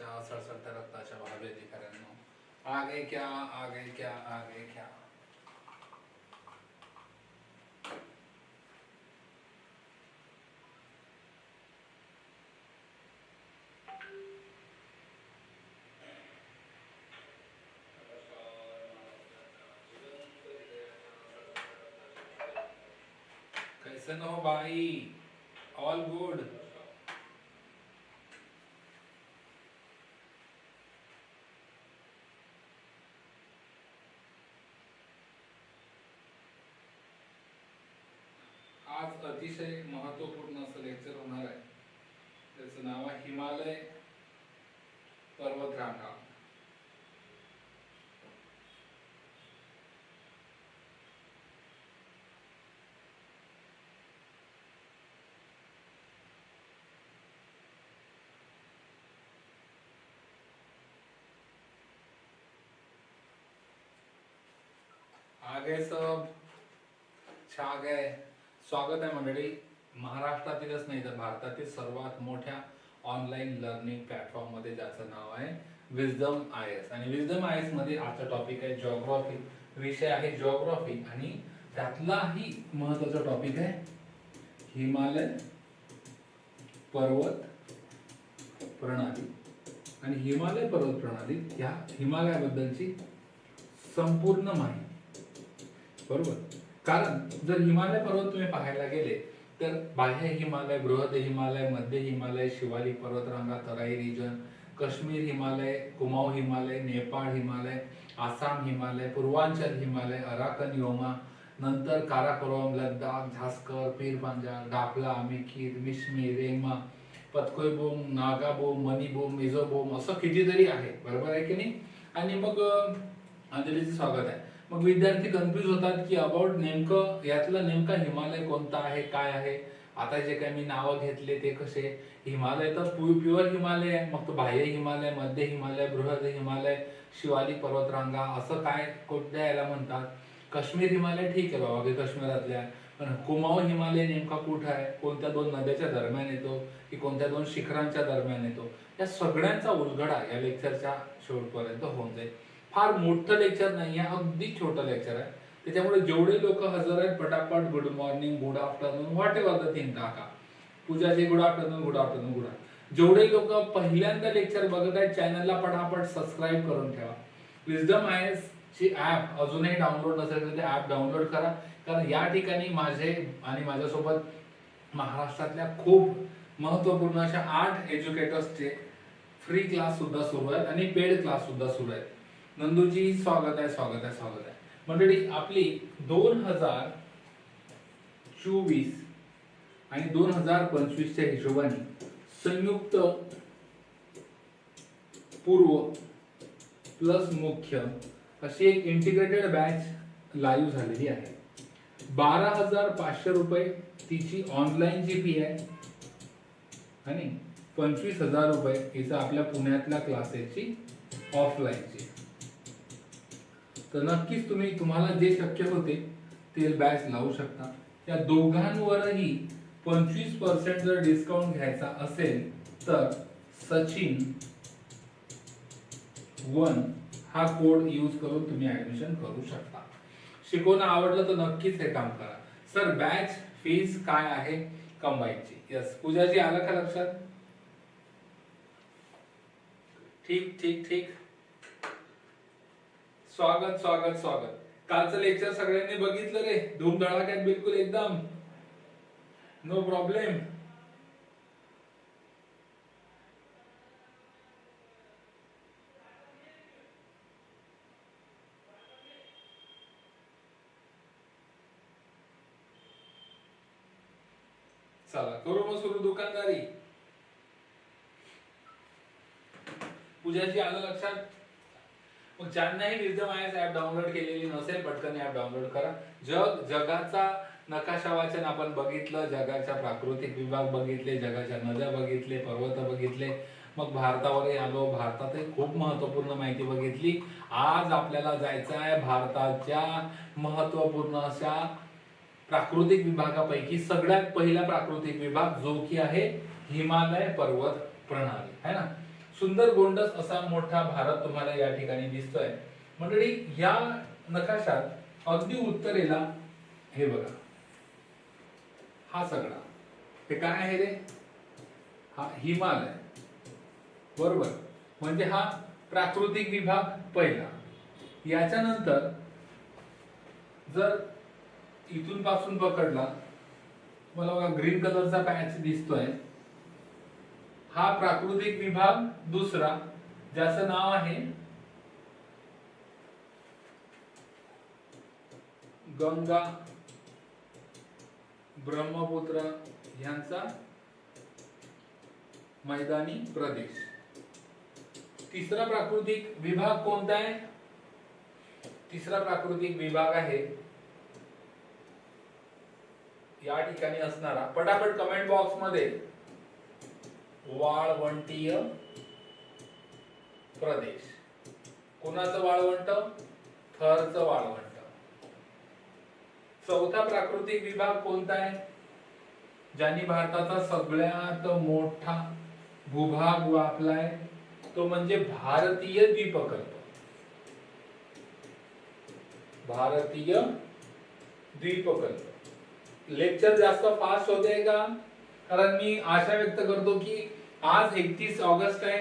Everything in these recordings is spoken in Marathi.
रक्ताच्या सळसळत्या आगे क्या आगे क्या आगे क्या? कैसे हो भाई? ऑल गुड पर्वतरांगा। आगे सब छा गए। स्वागत आहे मंडळी महाराष्ट्रातीलच नाही तर भारतातील सर्वात मोठ्या ऑनलाईन लर्निंग प्लॅटफॉर्ममध्ये ज्याचं नाव आहे विजडम आय एस आणि विजडम आय एसमध्ये आजचा टॉपिक आहे जॉग्रॉफी विषय आहे जॉग्रॉफी आणि त्यातलाही महत्त्वाचा टॉपिक आहे हिमालय पर्वत प्रणाली. आणि हिमालय पर्वत प्रणाली ह्या हिमालयाबद्दलची संपूर्ण माहिती. बरोबर? कारण जर हिमालय पर्वत तुम्ही पाहायला गेले तर बाह्य हिमालय बृहद हिमालय मध्य Himalaya Shivalik पर्वतरांगा Terai region Kashmir Himalaya Kumaon Himalaya Nepal Himalaya Assam Himalaya Purvanchal Himalaya Arakan Yoma नंतर काराकोरम लद्दाख झास्कर पीर पंजाब डाफला मिकीर मिश्मी रेमा पतकोईबोम नागाबोम मणिबोम मिझोबोम असं कितीतरी आहे. बरोबर आहे की नाही? आणि मग अंजलीचं स्वागत आहे. मग विद्यार्थी कन्फ्युज होतात की अबाउट नेमकं यातलं नेमका हिमालय कोणता आहे काय आहे? आता जे काही मी नावं घेतले ते कसे? हिमालय तर प्युअर हिमालय आहे. मग तो बाह्य हिमालय मध्य हिमालय बृहद हिमालय शिवालिक पर्वतरांगा असं काय कोणत्या याला म्हणतात? काश्मीर हिमालय ठीक आहे बाबा की काश्मीरातल्या. पण कुमाऊ हिमालय नेमका कुठं आहे? कोणत्या दोन नद्याच्या दरम्यान येतो? की कोणत्या दोन शिखरांच्या दरम्यान येतो? या सगळ्यांचा उलगडा या लेक्चरच्या शेवटपर्यंत होऊन जाईल. फार मोठं लेक्चर नाही आहे अगदी छोटं लेक्चर आहे. त्याच्यामुळे जेवढे लोक हजर आहेत पटापट good morning good afternoon whatever the thing टाका पूजाचे good afternoon good afternoon good जेवढे लोक पहिल्यांदा लेक्चर बघत आहेत चॅनलला पटापट सबस्क्राईब करून ठेवा. विजडम आय एस ची ऍप अजूनही डाउनलोड नसेल तर ते ऍप डाउनलोड करा. कारण या ठिकाणी माझे आणि माझ्यासोबत महाराष्ट्रातल्या खूप महत्त्वपूर्ण अशा आठ एज्युकेटर्सचे फ्री क्लास सुद्धा सुरू आहेत आणि पेड क्लास सुद्धा सुरू आहेत. नंदूजी स्वागत आहे स्वागत आहे स्वागत आहे. मंडळी आपली दोन हजार चोवीस आणि दोन हजार पंचवीसच्या हिशोबाने संयुक्त पूर्व प्लस मुख्य अशी एक इंटिग्रेटेड बॅच लाईव्ह झालेली आहे. बारा हजार पाचशे रुपये तिची ऑनलाईन जी फी आहे आणि पंचवीस हजार रुपये हिचं आपल्या पुण्यातल्या क्लासेसची ऑफलाईनची तर नक्कीच तुम्ही तुम्हाला जे शक्य होते ते बॅच लावू शकता. या दोघांवरही पंचवीस पर्सेंट जर डिस्काउंट घ्यायचा असेल तर सचिन वन हा कोड यूज करून तुम्ही ऍडमिशन करू शकता. शिकवणं आवडलं तर नक्कीच हे काम करा. सर बॅच फीज काय आहे? कंबाईनची यस पूजाजी आलं का लक्षात? ठीक ठीक ठीक. स्वागत स्वागत स्वागत. कालचं लेक्चर सगळ्यांनी बघितलं रे. धूमधडाक्यात बिलकुल एकदम. नो प्रॉब्लेम चला करू मग सुरू दुकानदारी. पूजाची आलं लक्षात? मग ज्यांनाही विजडम आयस ऍप डाउनलोड केलेली नसेल पटकन ऍप डाउनलोड करा. जग जगाचा नकाशा वाचन आपण बघितलं जगाच्या प्राकृतिक विभाग बघितले जगाच्या नद्या बघितले पर्वत बघितले. मग भारतावरही आलो भारतातही खूप महत्त्वपूर्ण माहिती बघितली. आज आपल्याला जायचं आहे भारताच्या महत्त्वपूर्ण अशा प्राकृतिक विभागापैकी सगळ्यात पहिला प्राकृतिक विभाग जो की आहे हिमालय पर्वत प्रणाली. है ना? सुंदर गोंडस असा मोठा भारत तुम्हाला या ठिकाणी दिसतोय. मंडळी या नकाशात अगदी उत्तरेला हे बघा. हा सगळा. हे काय आहे रे? हा हिमालय. बरोबर. म्हणजे हा प्राकृतिक विभाग पहिला. याच्यानंतर जर इथून पासून पकडला मला बघा ग्रीन कलरचा पॅच दिसतोय. हा प्राकृतिक विभाग दुसरा ज्याचं नाव आहे गंगा ब्रह्मपुत्र यांचा मैदानी प्रदेश. तिसरा प्राकृतिक विभाग कोणता आहे? तिसरा प्राकृतिक विभाग आहे या ठिकाणी असणारा पटापट कमेंट बॉक्समध्ये वाळवंटीय प्रदेश. कोणाचं वाळवंट? थरचं वाळवंट. चौथा प्राकृतिक विभाग कोणता आहे? ज्यांनी भारताचा सगळ्यात मोठा भूभाग व्यापलाय तो म्हणजे भारतीय द्वीपकल्प. भारतीय द्वीपकल्प. लेक्चर जास्त फास्ट होते का? कारण मी आशा व्यक्त करतो की आज एकतीस ऑगस्ट आहे.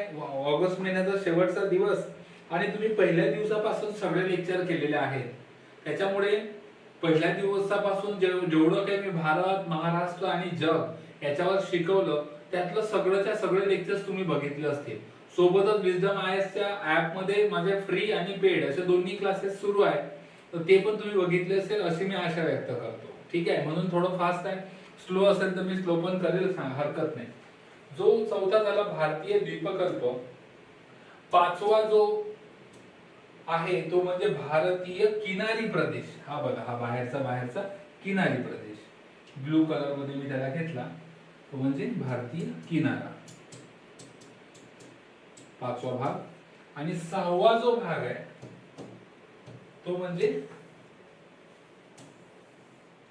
ऑगस्ट महिन्याचा शेवटचा दिवस आणि तुम्ही पहिल्या दिवसापासून सगळे लेक्चर केलेले आहेत. त्याच्यामुळे पहिल्या दिवसापासून जेवढं काही मी भारत महाराष्ट्र आणि जग याच्यावर शिकवलं त्यातलं सगळंच्या सगळे लेक्चर्स तुम्ही बघितले असतील. सोबतच विजडम आय च्या ऍपमध्ये माझे फ्री आणि पेड असे दोन्ही क्लासेस सुरू आहेत. तर ते पण तुम्ही बघितले असेल अशी मी आशा व्यक्त करतो. ठीक आहे? म्हणून थोडं फास्ट आहे. स्लो असेल तर मी स्लो पण करेल हरकत नाही. जो चौथा झाला भारतीय द्वीपकल्प पाचवा जो आहे तो म्हणजे भारतीय किनारी प्रदेश. हा बघा हा बाहेरचा बाहेरचा किनारी प्रदेश. ब्लू कलरमध्ये मी त्याला घेतला. तो म्हणजे भारतीय किनारा. पाचवा भाग. आणि सहावा जो भाग आहे तो म्हणजे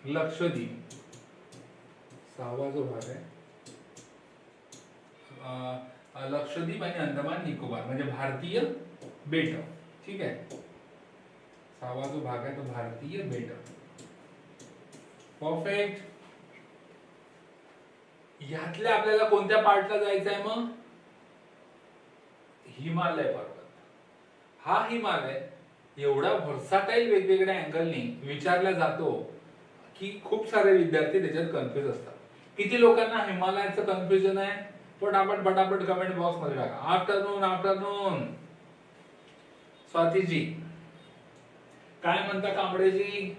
लक्षद्वीप. सहावा जो भाग आहे लक्षद्वीप आणि अंदमान निकोबार म्हणजे भारतीय बेट. ठीक आहे? सहावा जो भाग आहे तो भारतीय बेट. परफेक्ट ह्यातल्या आपल्याला कोणत्या पार्टला जायचं आहे मग? हिमालय पर्वत हा हिमालय एवढा व्हर्साटाईल वेगवेगळ्या अँगलनी विचारला जातो की खूप सारे विद्यार्थी त्याच्यात कन्फ्युज असतात. किती लोकांना हिमालयाचं कन्फ्युजन आहे? पटापट पटापट कमेंट बॉक्समध्ये टाका. आफ्टरनून आफ्टरनून स्वातीजी. काय म्हणता कांबळेजी?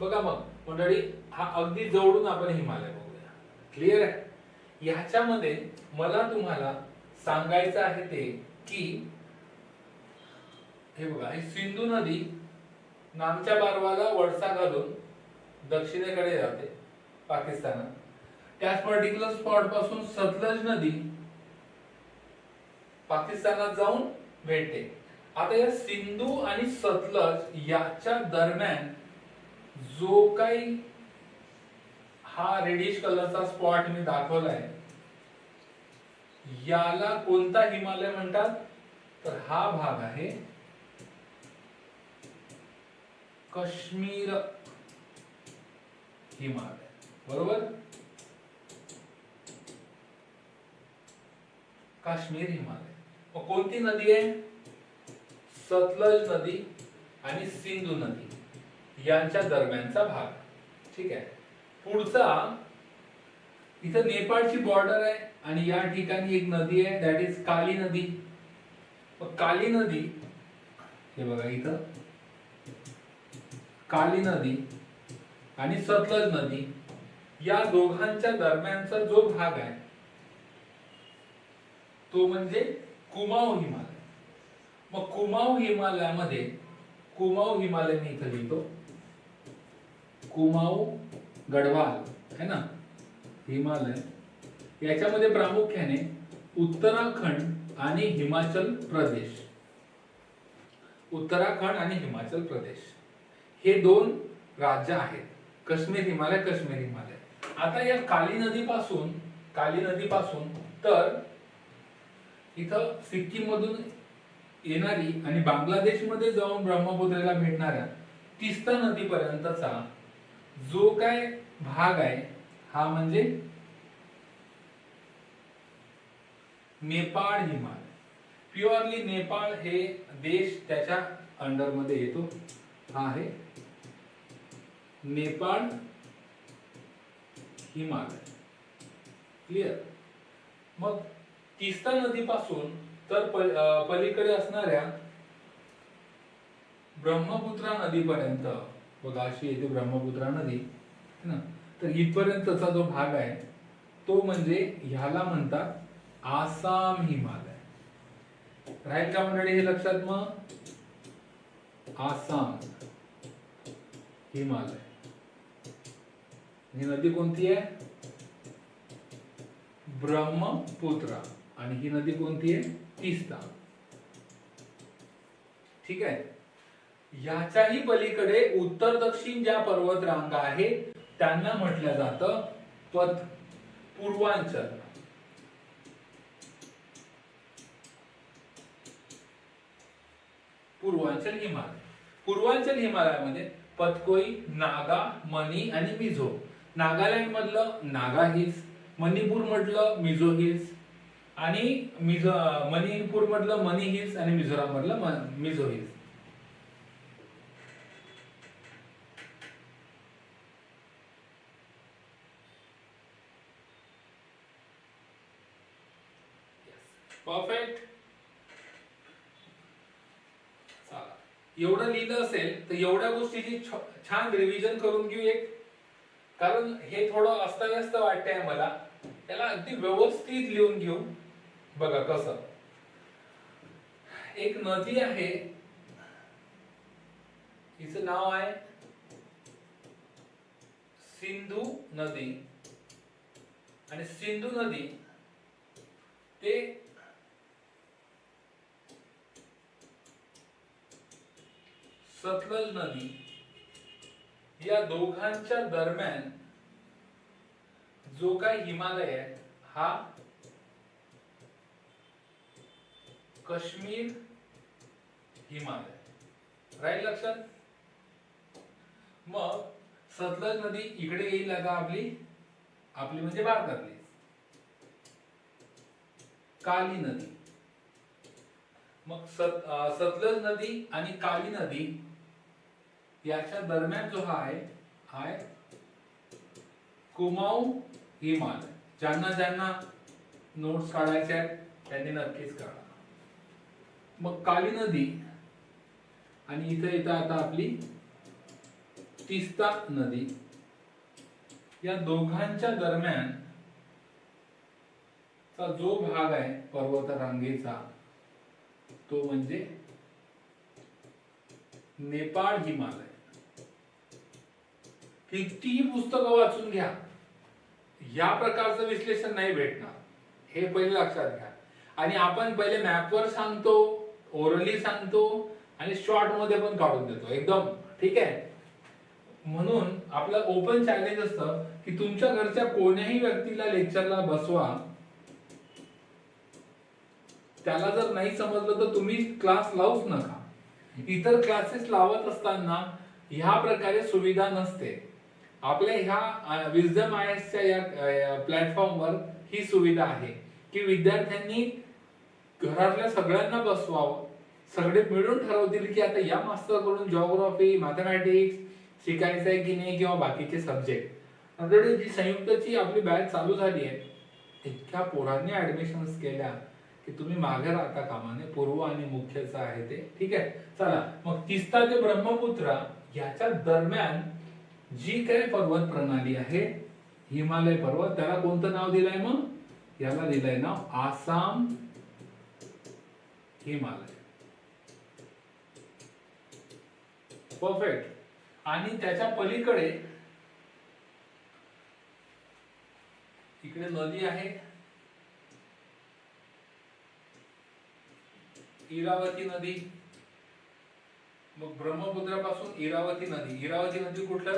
बघा मग मंडळी हा अगदी जवळून आपण हिमालय बघूया. क्लिअर आहे? ह्याच्यामध्ये मला तुम्हाला सांगायचं आहे ते की हे बघा ही सिंधू नदी नामच्या बारवाला वळसा घालून दक्षिणेकडे जाते पाकिस्तानात. त्याच पर्टिक्युलर स्पॉटपासून सतलज नदी पाकिस्तानात जाऊन भेटते. आता या सिंधू आणि सतलज याच्या दरम्यान जो काही हा रेडिश कलरचा स्पॉट मी दाखवलाय याला कोणता हिमालय म्हणतात? तर हा भाग आहे काश्मीर हिमालय. बरोबर? काश्मीर हिमालय. मग कोणती नदी आहे? सतलज नदी आणि सिंधू नदी. यांच्या दरम्यानचा भाग. ठीक आहे? पुढचा इथं नेपाळची बॉर्डर आहे आणि या ठिकाणी एक नदी आहे दॅट इज काली नदी. काली नदी हे बघा इथं. काली नदी आणि सतलज नदी या दोघांच्या दरम्यानचा जो भाग आहे तो म्हणजे कुमाऊ हिमालय. मग कुमाऊ हिमालयामध्ये कुमाऊ हिमालय मी इथं लिहितो. कुमाऊ गढवाल है ना? हिमालय. याच्यामध्ये प्रामुख्याने उत्तराखंड आणि हिमाचल प्रदेश. उत्तराखंड आणि हिमाचल प्रदेश. हे दोन राज्य आहेत. काश्मीर हिमालय काश्मीर हिमालय. आता या काली नदीपासून काली नदीपासून तर इथं सिक्कीम मधून येणारी आणि बांगलादेशमध्ये जाऊन ब्रह्मपुत्रेला भेटणाऱ्या तिस्ता नदीपर्यंतचा जो काय भाग आहे हा म्हणजे नेपाळ हिमालय. प्युअरली नेपाळ हे देश त्याच्या अंडरमध्ये येतो. हा आहे नेपाळ हिमालय. क्लिअर मग तिस्ता नदीपासून तर पलीकडे असणाऱ्या ब्रह्मपुत्रा नदीपर्यंत बघा अशी येते ब्रह्मपुत्रा नदी ना? तर इथपर्यंतचा जो भाग आहे तो म्हणजे ह्याला म्हणतात आसाम हिमालय. राहील का मंडळी हे लक्षात मग? आसाम हिमालय. ही नदी कोणती आहे? ब्रह्मपुत्रा. आणि ही नदी कोणती आहे? तिस्ता. ठीक आहे? याच्याही पलीकडे उत्तर दक्षिण ज्या पर्वत रांगा आहेत त्यांना म्हटलं जातं पथ पूर्वांचल. पूर्वांचल हिमालय. पूर्वांचल हिमालयामध्ये पतकोई नागा मणी आणि मिझो. नागालँड मधलं नागा हिल्स मणिपूर म्हटलं मिझो हिल्स आणि मिझो मणिपूर मधलं मनी हिल्स आणि मिझोराम मधलं मिझो हिल्स. परफेक्ट एवढं लिहिलं असेल तर एवढ्या गोष्टीची छान रिव्हिजन करून घेऊ एक. कारण हे थोडं अस्ताव्यस्त वाटतंय मला. त्याला अगदी व्यवस्थित लिहून घेऊ. बघा कसं. एक नदी आहे. तिचं नाव आहे सिंधू नदी. आणि सिंधू नदी ते सतलज नदी या दोघांच्या दरम्यान जो काय हिमालय आहे हा काश्मीर हिमालय. राहील लक्षात? मग सतलज नदी इकडे येईल आता आपली आपली म्हणजे भारतातली. काली नदी. मग सत सतलज नदी आणि काली नदी याच्या दरम्यान जो हा आहे हा आहे कुमाऊ हिमालय. ज्यांना ज्यांना नोट्स काढायचे आहेत त्यांनी नक्कीच काढा. मग काली नदी आणि इथं येतं आता आपली तिस्ता नदी. या दोघांच्या दरम्यान चा जो भाग आहे पर्वत रांगेचा तो म्हणजे नेपाळ हिमालय. कितीही पुस्तकं वाचून घ्या या प्रकारचं विश्लेषण नाही भेटणार. हे पहिले लक्षात घ्या. आणि आपण पहिले मॅपवर सांगतो ओरली सांगतो आणि शॉर्टमध्ये पण काढून देतो. एकदम. ठीक आहे? म्हणून आपलं ओपन चॅलेंज असतं की तुमच्या घरच्या कोण्याही व्यक्तीला लेक्चरला बसवा. त्याला जर नाही समजलं तर तुम्ही क्लास लावूच नका. इतर क्लासेस लावत असताना ह्या प्रकारे सुविधा नसते. आपल्या ह्या विजडम आयएसच्या या प्लॅटफॉर्मवर ही सुविधा आहे की विद्यार्थ्यांनी घरातल्या सगळ्यांना बसवावं. सगळे मिळून ठरवतील की आता या मास्टरकडून जॉग्रॉफी मॅथमॅटिक्स शिकायचं आहे की नाही किंवा बाकीचे सब्जेक्ट नंतर जी संयुक्तची आपली बॅच चालू झाली आहे इतक्या पोरांनी ऍडमिशन्स केल्या की तुम्ही मागे राहता कामाने पूर्व आणि मुख्यच आहे ते. ठीक आहे? चला मग तिस्ता ते ब्रह्मपुत्रा याच्या दरम्यान जी काही पर्वत प्रणाली आहे हिमालय पर्वत त्याला कोणतं नाव दिलंय मग? याला दिलंय नाव आसाम हिमालय. परफेक्ट आणि त्याच्या पलीकडे इकडे नदी आहे. इरावती नदी. मग ब्रह्मपुत्रापासून इरावती नदी. इरावती नदी कुठलं?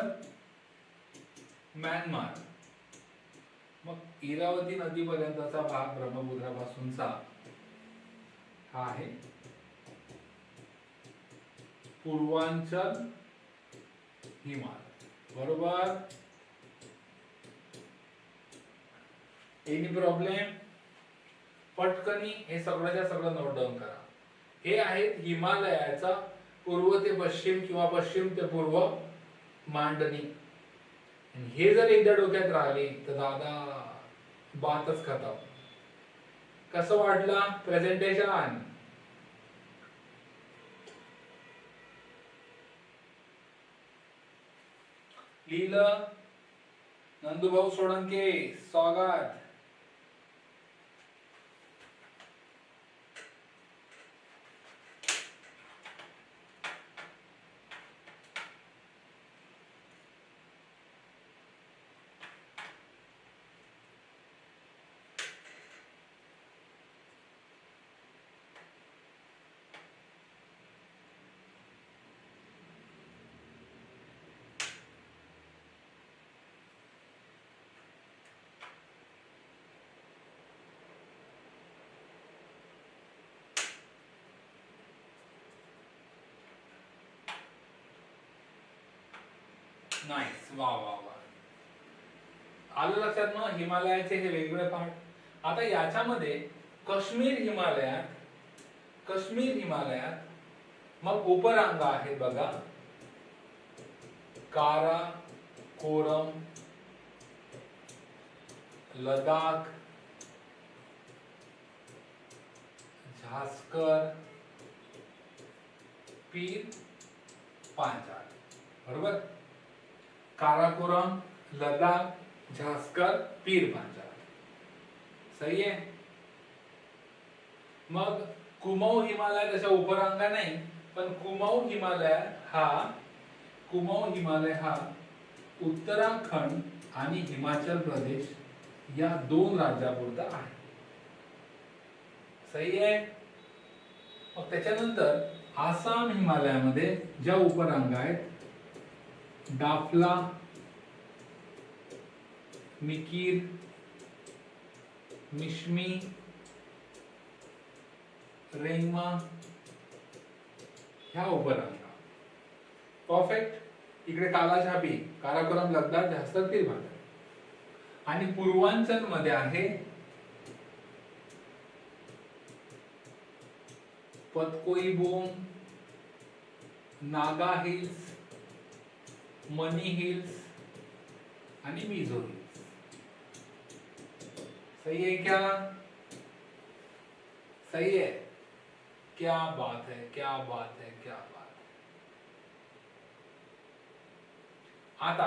म्यानमार. मग इरावती नदीपर्यंतचा भाग ब्रह्मपुत्रापासूनचा हा आहे. पूर्वांचल हिमालय बरोबर? एनी प्रॉब्लेम पटकनी हे सगळ्याच्या सगळं नोट डाऊन करा. हे आहेत हिमालयाचा पूर्व ते पश्चिम किंवा पश्चिम ते पूर्व मांडणी. हे जर एकदा डोक्यात राहिले तर दादा बातच खतम. कसं वाटलं? प्रेझेंटेशन लिहिलं नंदुभाऊ सोळंके स्वागत. नाईस वा वा वा. आलं लक्षात ना हिमालयाचे हे वेगवेगळे पार्ट आता याच्यामध्ये काश्मीर हिमालयात काश्मीर हिमालयात मग उपरांगा आहेत बघा. कारा कोरम लडाख झास्कर पीर पांचाळ. बरोबर? काराकोरम लद्दाख झास्कर पीर पांचाळ सही आहे? मग कुमाऊ हिमालय त्याच्या उपरांगा नाही पण कुमाऊ हिमालय हा कुमाऊ हिमालय हा उत्तराखंड आणि हिमाचल प्रदेश या दोन राज्यापुरता आहे. सही आहे? मग त्याच्यानंतर आसाम हिमालयामध्ये ज्या उपरांगा आहेत डाफला मिकीर मिश्मी रेंगमा ह्या उपरांगा परफेक्ट इकडे काला छापी काराकोरम लद्दाख जास्त तीर भाग. आणि पूर्वांचलमध्ये आहे पतकोई बोम नागा हिल्स मनी हिल्स आणि मिझो हिल्स. सही है क्या? सही है? क्या बात है क्या बात है क्या बात है. आता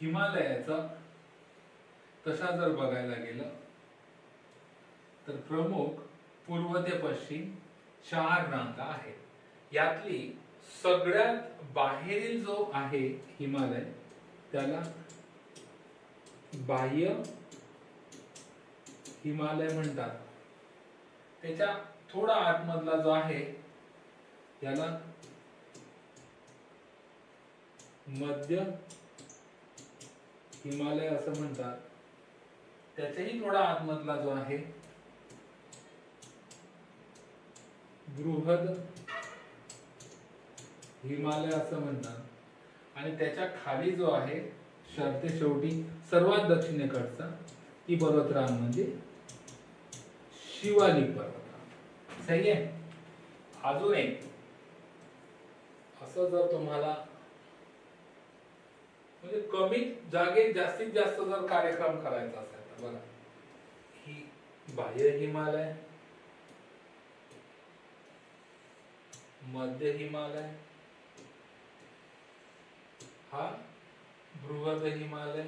हिमालयाचा तसा जर बघायला गेलं तर प्रमुख पूर्व ते पश्चिम चार रांगा आहेत. यातली सगळ्यात बाहेरील जो आहे हिमालय त्याला बाह्य हिमालय म्हणतात. त्याच्या थोडा आतमधला जो आहे याला मध्य हिमालय असं म्हणतात. त्याच्याही थोडा आतमधला जो आहे बृहद हिमालय असं म्हणतात. आणि त्याच्याखाली जो आहे शर्ते शेवटी सर्वात दक्षिणेकडचा ती पर्वतरांग म्हणजे शिवालिक पर्वत सही आहे? अजून एक. असं जर तुम्हाला म्हणजे कमी जागेत जास्तीत जास्त जर कार्यक्रम करायचा असेल तर बघा. ही बाह्य हिमालय मध्य हिमालय हा बृहद हिमालय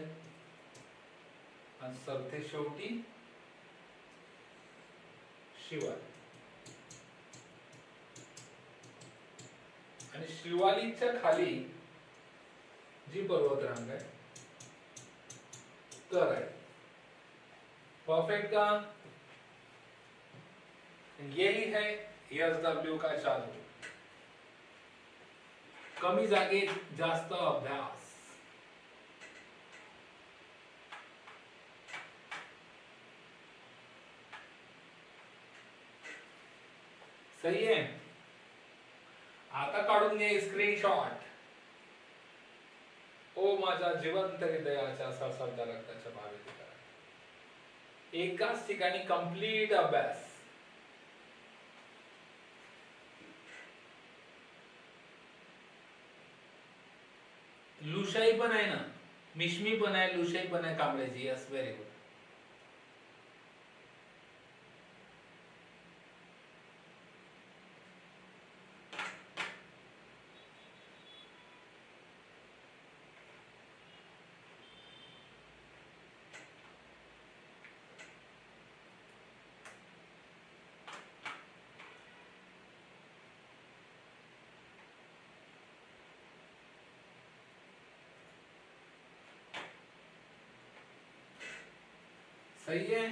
आणि सरते शेवटी शिवाय. आणि शिवालीच्या खाली जी पर्वतरांग आहे तर आहे. परफेक्ट का? यही है एस डब्ल्यू का चालू कमी जागेत जास्त अभ्यास. सही आहे. आता काढून घे स्क्रीनशॉट ओ माझ्या जिवंत हृदयाच्या सरसर रक्ताच्या भावे एकाच ठिकाणी कंप्लीट अभ्यास. लुशाई पण आहे ना. मिशमी पण आहे लुशाई पण आहे कांबळ्याची यस व्हेरी गुड सही आहे?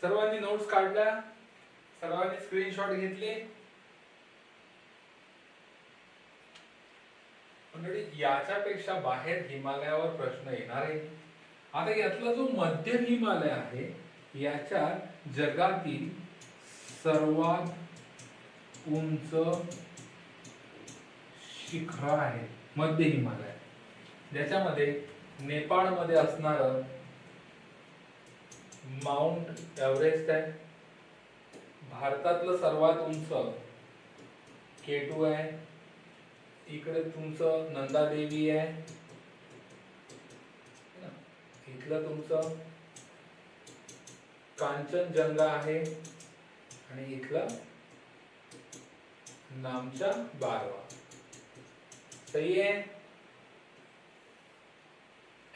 सर्वांनी नोट्स काढल्या. सर्वांनी स्क्रीनशॉट घेतले. मंडळी याच्यापेक्षा बाहेर हिमालयावर प्रश्न येणार आहे. आता यातला जो मध्य हिमालय आहे याच्यात जगातील सर्वात उंच शिखर आहे मध्य हिमालय. ज्याच्यामध्ये नेपाळमध्ये असणार माउंट एव्हरेस्ट आहे. भारतातलं सर्वात उंच केटू आहे. इकडे तुमचं नंदादेवी आहे. इथलं तुमचं कांचनजंगा आहे. आणि इथलं नामचा बारवा. सही आहे?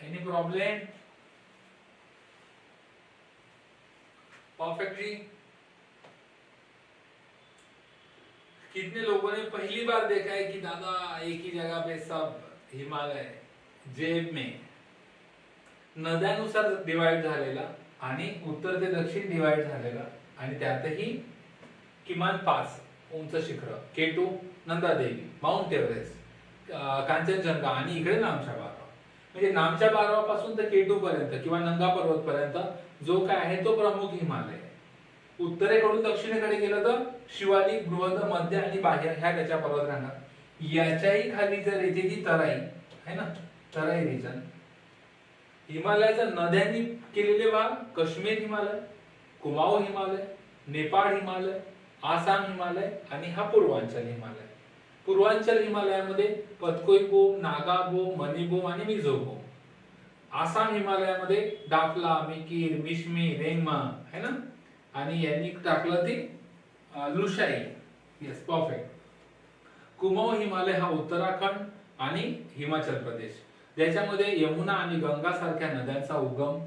Any problem perfectly. कितने लोगों ने पहली बार देखा है कि दादा एक ही जगह पे सब हिमालय जेब में? नद्यानुसार डिवाइड झालेला आणि उत्तर ते दक्षिण डिवाइड झालेला. आणि त्यातही किमान पाच उंच शिखर. K two Nanda Devi Mount Everest Kanchenjunga आणि इकडे नामच्या म्हणजे नामच्या बारावा पासून तर केटू पर्यंत किंवा नंगा पर्वत पर्यंत जो काय आहे तो प्रमुख हिमालय. उत्तरेकडून दक्षिणेकडे गेलं तर शिवालिक बृहद मध्य आणि बाह्य ह्या त्याच्या पर्वत राहणार. याच्याही खाली जर येते ती तराई आहे ना? तराई रिजन हिमालयाच्या नद्यांनी केलेले भाग काश्मीर हिमालय कुमाऊ हिमालय नेपाळ हिमालय आसाम हिमालय आणि हा पूर्वांचल हिमालय. पूर्वांचल हिमालयामध्ये पतकोई नागाबोम मणिबोम आणि मिझोबोम आसाम हिमालयामध्ये डाफला मिकीर मिशमी रेंगमा है ना? आणि यांनी टाकलं ते लुशाई. येस परफेक्ट कुमाऊ हिमालय हा उत्तराखंड आणि हिमाचल प्रदेश. ज्याच्यामध्ये यमुना आणि गंगा सारख्या नद्यांचा उगम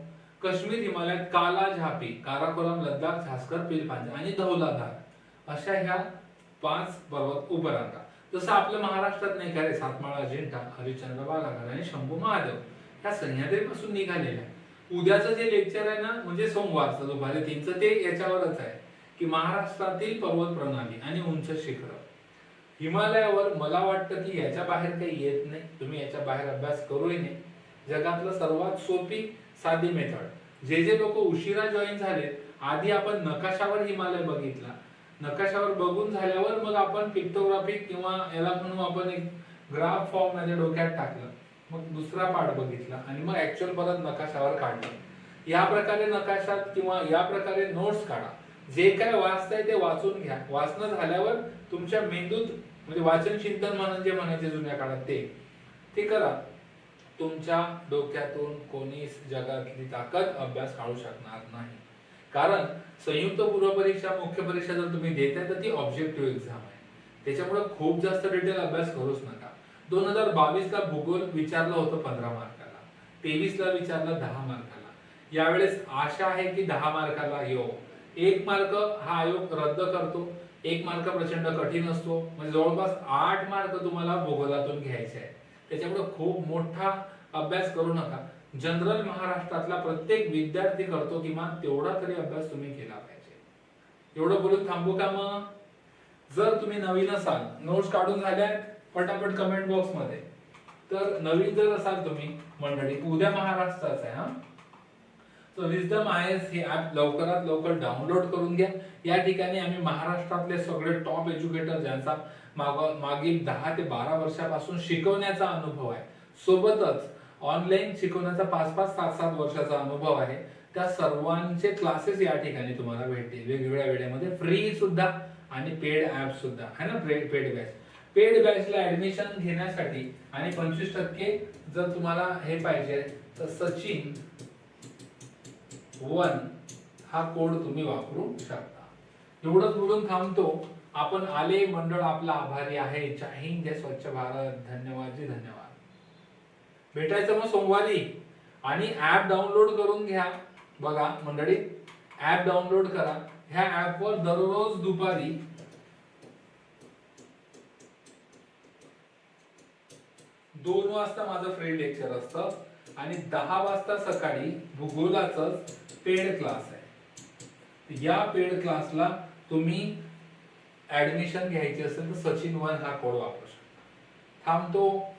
काश्मीर हिमालयात काला झापी काराकोरम लद्दाख झास्कर पिलपांजा आणि धौलाधार अशा ह्या पाच पर्वत उपरांगा जसं आपल्या महाराष्ट्रात नाही का रे सातमाळा अजिंठा हरिश्चंद्र बालाघाट आणि शंभू महादेव ह्या सह्याद्रीपासून निघालेल्या. आहे. उद्याचं जे लेक्चर आहे ना म्हणजे सोमवारचं दुपारी तीनचं ते याच्यावरच आहे की महाराष्ट्रातील पर्वत प्रणाली आणि उंच शिखर. हिमालयावर मला वाटतं की याच्या बाहेर काही येत नाही. तुम्ही याच्या बाहेर अभ्यास करूही नाही जगातलं सर्वात सोपी साधी मेथड. जे जे लोक उशिरा जॉईन झालेत आधी आपण नकाशावर हिमालय बघितला नकाशावर बघून झाल्यावर मग आपण पिक्टोग्राफी किंवा याला म्हणून आपण एक ग्राफ फॉर्ममध्ये डोक्यात टाकलं. मग दुसरा पाठ बघितला आणि मग ऍक्च्युअल परत नकाशावर काढलं. या प्रकारे नकाशात किंवा या प्रकारे नोट्स काढा. जे काय वाचताय ते वाचून घ्या. वाचणं झाल्यावर तुमच्या मेंदूत म्हणजे वाचन चिंतन म्हणून जे म्हणायचे जुन्या काळात ते ते करा. तुमच्या डोक्यातून कोणीच जगातली ताकद अभ्यास काढू शकणार नाही. कारण संयुक्त पूर्व परीक्षा मुख्य परीक्षा जर तुम्ही देताय तर ती ऑब्जेक्टिव्ह एक्झाम आहे. त्याच्यामुळे खूप जास्त डिटेल अभ्यास करूच नका. दोन हजार बावीसला भूगोल विचारलं होतं पंधरा मार्काला. तेवीसला विचारलं दहा मार्काला. यावेळेस आशा आहे की दहा मार्काला येऊ. एक मार्क हा आयोग रद्द करतो. एक मार्क प्रचंड कठीण असतो. म्हणजे जवळपास आठ मार्क तुम्हाला भूगोलातून घ्यायचे आहे त्याच्यामुळे खूप मोठा अभ्यास करू नका. जनरल महाराष्ट्रातला प्रत्येक विद्यार्थी करतो किमान तेवढा तरी अभ्यास तुम्ही केला पाहिजे. एवढं बोलून थांबू का मग? जर तुम्ही नवीन असाल नोट्स काढून झाल्यात पटापट कमेंट बॉक्समध्ये. तर नवीन जर असाल तुम्ही मंडळी उद्या महाराष्ट्राचा आहे हा? तर विजडम आय एस हे ऍप लवकरात लवकर डाउनलोड करून घ्या. या ठिकाणी आम्ही महाराष्ट्रातले सगळे टॉप एज्युकेटर ज्यांचा माग- मागील दहा ते बारा वर्षापासून शिकवण्याचा अनुभव आहे. सोबतच ऑनलाईन शिकवण्याचा पाच पाच सात सात वर्षाचा अनुभव आहे. त्या सर्वांचे क्लासेस या ठिकाणी तुम्हाला भेटतील. वेगवेगळ्या वेळेमध्ये फ्री सुद्धा आणि पेड ऍप सुद्धा. है ना? पेड बॅच पेड बॅचला ऍडमिशन घेण्यासाठी आणि पंचवीस टक्के जर तुम्हाला हे पाहिजे तर सचिन वन हा कोड तुम्ही वापरू शकता. एवढंच बोलून थांबतो. आपण आले मंडळ आपला आभारी आहे. जय हिंद जय स्वच्छ भारत. धन्यवाद जी धन्यवाद. भेटायचं मग सोमवारी. आणि ऍप डाउनलोड करून घ्या. बघा मंडळी ऍप डाउनलोड करा. ह्या ऍपवर दररोज दुपारी दोन वाजता माझं फ्री लेक्चर असतं आणि दहा वाजता सकाळी भूगोलाच पेड क्लास आहे. या पेड क्लासला तुम्ही ऍडमिशन घ्यायची असेल तर सचिन वन हा कोड वापरू शकता. थांबतो.